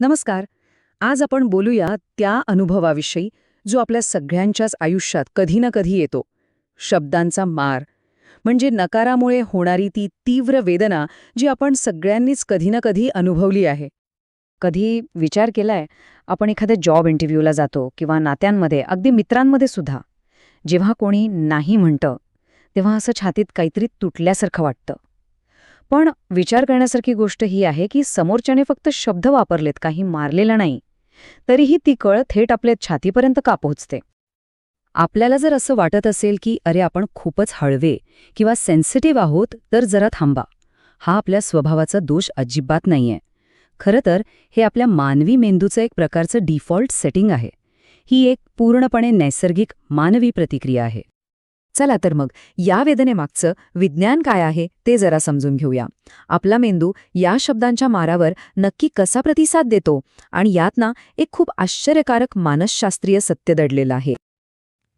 नमस्कार. आज आपण बोलूया त्या अनुभवाविषयी जो आपल्या सगळ्यांच्याच आयुष्यात कधी ना कधी येतो. शब्दांचा मार. म्हणजे नकारामुळे होणारी ती तीव्र वेदना जी आपण सगळ्यांनीच कधी ना कधी अनुभवली आहे. कधी विचार केलाय आपण एखाद्या जॉब इंटरव्ह्यूला जातो किंवा नात्यांमध्ये अगदी मित्रांमध्ये सुद्धा. जेव्हा कोणी नाही म्हणतं तेव्हा असं छातीत काहीतरी तुटल्यासारखं वाटतं. पण विचार करण्यासारखी गोष्ट ही आहे की समोरच्याने फक्त शब्द वापरलेत काही मारलेला नाही. तरीही ती कळ थेट आपल्या छातीपर्यंत का पोहोचते? आपल्याला जर असं वाटत असेल की अरे आपण खूपच हळवे किंवा सेन्सिटिव्ह आहोत तर जरा थांबा. हा आपल्या स्वभावाचा दोष अजिबात नाहीये. खरं तर हे आपल्या मानवी मेंदूचं एक प्रकारचं डिफॉल्ट सेटिंग आहे. ही एक पूर्णपणे नैसर्गिक मानवी प्रतिक्रिया आहे. चला तर मग या वेदनेमागचं विज्ञान काय आहे ते जरा समजून घेऊया. आपला मेंदू या शब्दांच्या मारावर नक्की कसा प्रतिसाद देतो आणि यात ना एक खूप आश्चर्यकारक मानसशास्त्रीय सत्य दडलेलं आहे.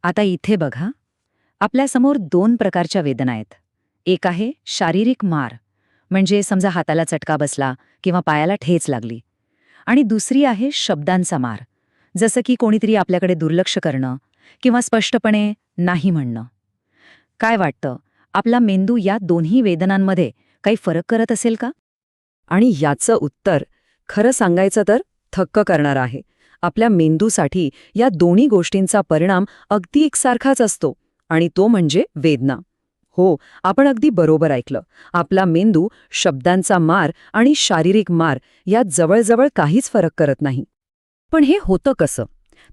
आता इथे बघा. आपल्यासमोर दोन प्रकारच्या वेदना आहेत. एक आहे शारीरिक मार म्हणजे समजा हाताला चटका बसला किंवा पायाला ठेच लागली. आणि दुसरी आहे शब्दांचा मार जसं की कोणीतरी आपल्याकडे दुर्लक्ष करणं किंवा स्पष्टपणे नाही म्हणणं. काय वाटतं? आपला मेंदू या दोन्ही वेदनांमध्ये काही फरक करत असेल का? आणि याचं उत्तर खरं सांगायचं तर थक्क करणार आहे. आपल्या मेंदूसाठी या दोन्ही गोष्टींचा परिणाम अगदी एकसारखाच असतो आणि तो म्हणजे वेदना. हो आपण अगदी बरोबर ऐकलं. आपला मेंदू शब्दांचा मार आणि शारीरिक मार यात जवळजवळ काहीच फरक करत नाही. पण हे होतं कसं?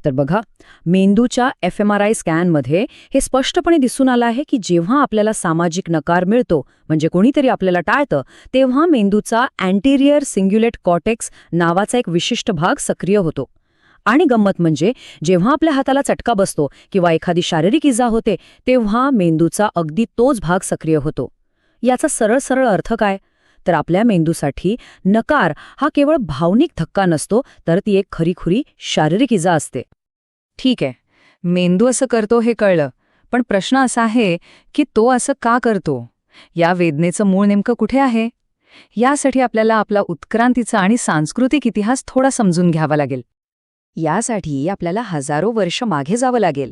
तर बघा मेंदूच्या एफ एम आर आय स्कॅनमध्ये हे स्पष्टपणे दिसून आलं आहे की जेव्हा आपल्याला सामाजिक नकार मिळतो म्हणजे कोणीतरी आपल्याला टाळतं तेव्हा मेंदूचा अँटेरियर सिंग्युलेट कॉटेक्स नावाचा एक विशिष्ट भाग सक्रिय होतो. आणि गंमत म्हणजे जेव्हा आपल्या हाताला चटका बसतो किंवा एखादी शारीरिक इजा होते तेव्हा मेंदूचा अगदी तोच भाग सक्रिय होतो. याचा सरळ सरळ अर्थ काय? तर आपल्या मेंदूसाठी नकार हा केवळ भावनिक धक्का नसतो तर ती एक खरीखुरी शारीरिक इजा असते. ठीक आहे मेंदू असं करतो हे कळलं पण प्रश्न असा आहे की तो असं का करतो? या वेदनेचं मूळ नेमकं कुठे आहे? यासाठी आपल्याला आपला उत्क्रांतीचा आणि सांस्कृतिक इतिहास थोडा समजून घ्यावा लागेल. यासाठी आपल्याला हजारो वर्ष मागे जावं लागेल.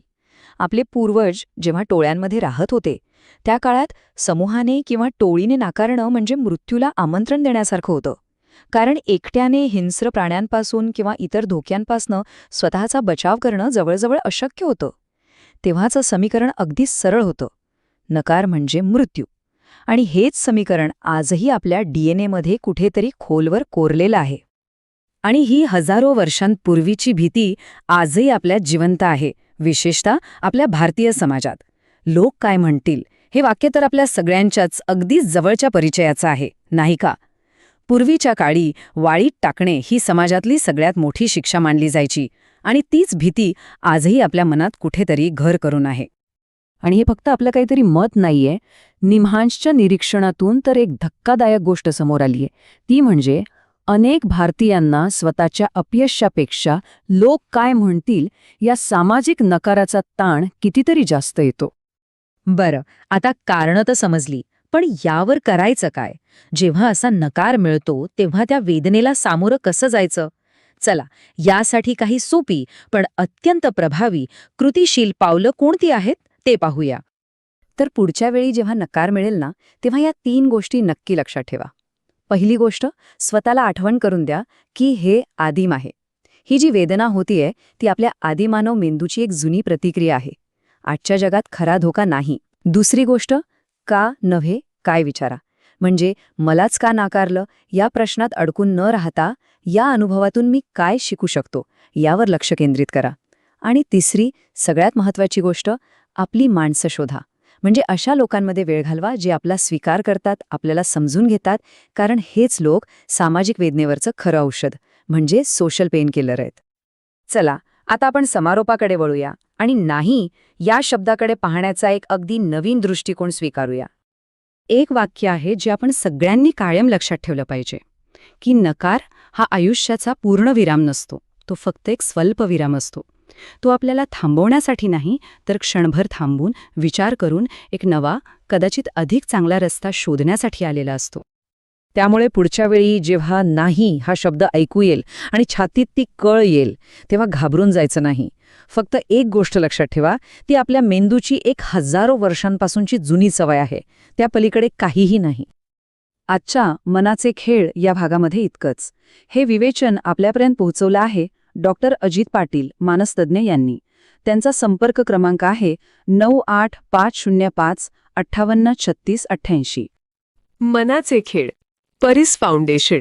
आपले पूर्वज जेव्हा टोळ्यांमध्ये राहत होते त्या काळात समूहाने किंवा टोळीने नाकारणं म्हणजे मृत्यूला आमंत्रण देण्यासारखं होतं. कारण एकट्याने हिंस्र प्राण्यांपासून किंवा इतर धोक्यांपासनं स्वतःचा बचाव करणं जवळजवळ अशक्य होतं. तेव्हाचं समीकरण अगदी सरळ होतं. नकार म्हणजे मृत्यू. आणि हेच समीकरण आजही आपल्या डीएनएमध्ये कुठेतरी खोलवर कोरलेलं आहे. आणि ही हजारो वर्षांपूर्वीची भीती आजही आपल्यात जिवंत आहे विशेषतः आपल्या भारतीय समाजात. लोक काय म्हणतील? हे वाक्य तर आपल्या सगळ्यांच्याच अगदी जवळच्या परिचयाचं आहे नाही का? पूर्वीच्या काळी वाळीत टाकणे ही समाजातली सगळ्यात मोठी शिक्षा मानली जायची आणि तीच भीती आजही आपल्या मनात कुठेतरी घर करून आहे. आणि हे फक्त आपलं काहीतरी मत नाहीये. निम्हांशच्या निरीक्षणातून तर एक धक्कादायक गोष्ट समोर आलीये ती म्हणजे अनेक भारतीयांना स्वतःच्या अपयशापेक्षा लोक काय म्हणतील या सामाजिक नकाराचा ताण कितीतरी जास्त येतो. बरं आता कारणं तर समजली पण यावर करायचं काय? जेव्हा असा नकार मिळतो तेव्हा त्या वेदनेला सामोरं कसं जायचं? चला यासाठी काही सोपी पण अत्यंत प्रभावी कृतिशील पावलं कोणती आहेत ते पाहूया. तर पुढच्या वेळी जेव्हा नकार मिळेल ना तेव्हा या तीन गोष्टी नक्की लक्षात ठेवा. पहिली गोष्ट स्वतःला आठवण करून द्या की हे आदिम आहे. ही जी वेदना होतीये ती आपल्या आदिमानव मेंदूची एक जुनी प्रतिक्रिया आहे. आजच्या जगात खरा धोका नाही. दुसरी गोष्ट का नव्हे काय विचारा. म्हणजे मलाच का नाकारलं या प्रश्नात अडकून न राहता या अनुभवातून मी काय शिकू शकतो यावर लक्ष केंद्रित करा. आणि तिसरी सगळ्यात महत्वाची गोष्ट आपली माणसं शोधा. म्हणजे अशा लोकांमध्ये वेळ घालवा जे आपला स्वीकार करतात आपल्याला समजून घेतात कारण हेच लोक सामाजिक वेदनेवरचं खरं औषध म्हणजे सोशल पेन किलर आहेत. चला आता आपण समारोपाकडे वळूया आणि नाही या शब्दाकडे पाहण्याचा एक अगदी नवीन दृष्टिकोन स्वीकारूया. एक वाक्य आहे जे आपण सगळ्यांनी कायम लक्षात ठेवलं पाहिजे की नकार हा आयुष्याचा पूर्ण विराम नसतो तो फक्त एक स्वल्प विराम असतो. तो आपल्याला थांबवण्यासाठी नाही तर क्षणभर थांबून विचार करून एक नवा कदाचित अधिक चांगला रस्ता शोधण्यासाठी आलेला असतो. त्यामुळे पुढच्या वेळी जेव्हा नाही हा शब्द ऐकू येईल आणि छातीत ती कळ येईल तेव्हा घाबरून जायचं नाही. फक्त एक गोष्ट लक्षात ठेवा ती आपल्या मेंदूची एक हजारो वर्षांपासूनची जुनी सवय आहे. त्या पलीकडे काहीही नाही. आजच्या मनाचे खेळ या भागामध्ये इतकंच. हे विवेचन आपल्यापर्यंत पोहोचवलं आहे डॉक्टर अजित पाटील मानसतज्ञ यांनी. त्यांचा संपर्क क्रमांक आहे नऊ आठ पाच शून्य पाच अठ्ठावन्न छत्तीस अठ्ठ्याऐंशी. मनाचे खेळ. परिस फाउंडेशन